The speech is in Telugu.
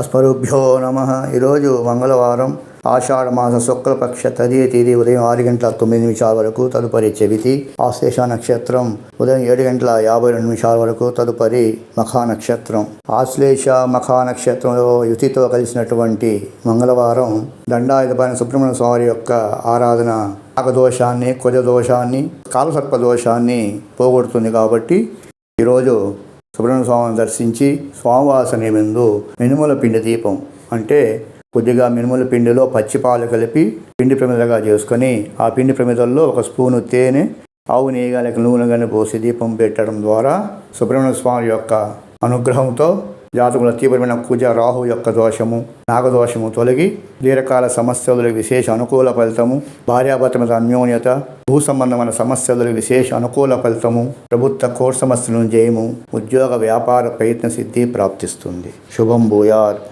అస్మరుభ్యో నమ. ఈరోజు మంగళవారం ఆషాఢమాస శుక్లపక్ష తదియ తేదీ ఉదయం ఆరు గంటల తొమ్మిది నిమిషాల వరకు తదుపరి చెవితి ఆశ్లేష నక్షత్రం. ఉదయం ఏడు గంటల యాభై రెండు నిమిషాల వరకు తదుపరి మఖా నక్షత్రం. ఆశ్లేష మఖా నక్షత్రంలో యుతితో కలిసినటువంటి మంగళవారం దండాయుధపైన సుబ్రహ్మణ్య స్వామి యొక్క ఆరాధన నాగదోషాన్ని కుజ దోషాన్ని కాలసర్ప దోషాన్ని పోగొడుతుంది కాబట్టి ఈరోజు సుబ్రహ్మణ్య స్వామిని దర్శించి స్వామివాసని ముందు మినుముల పిండి దీపం అంటే కొద్దిగా మినుముల పిండిలో పచ్చిపాలు కలిపి పిండి ప్రమిదగా చేసుకొని ఆ పిండి ప్రమిదల్లో ఒక స్పూను తేనె ఆవు నెయ్యి నూనె కానీ పోసి దీపం పెట్టడం ద్వారా సుబ్రహ్మణ్య స్వామి యొక్క అనుగ్రహంతో జాతకుల తీవ్రమైన కుజ రాహు యొక్క దోషము నాగదోషము తొలగి దీర్ఘకాల సమస్యలకు విశేష అనుకూల ఫలితము భార్యాభర్త మీద అన్యోన్యత భూ సంబంధమైన సమస్యలకు విశేష అనుకూల ఫలితము ప్రభుత్వ కోర్ సమస్యలను జయము ఉద్యోగ వ్యాపార ప్రయత్న సిద్ధి ప్రాప్తిస్తుంది. శుభం భూయార్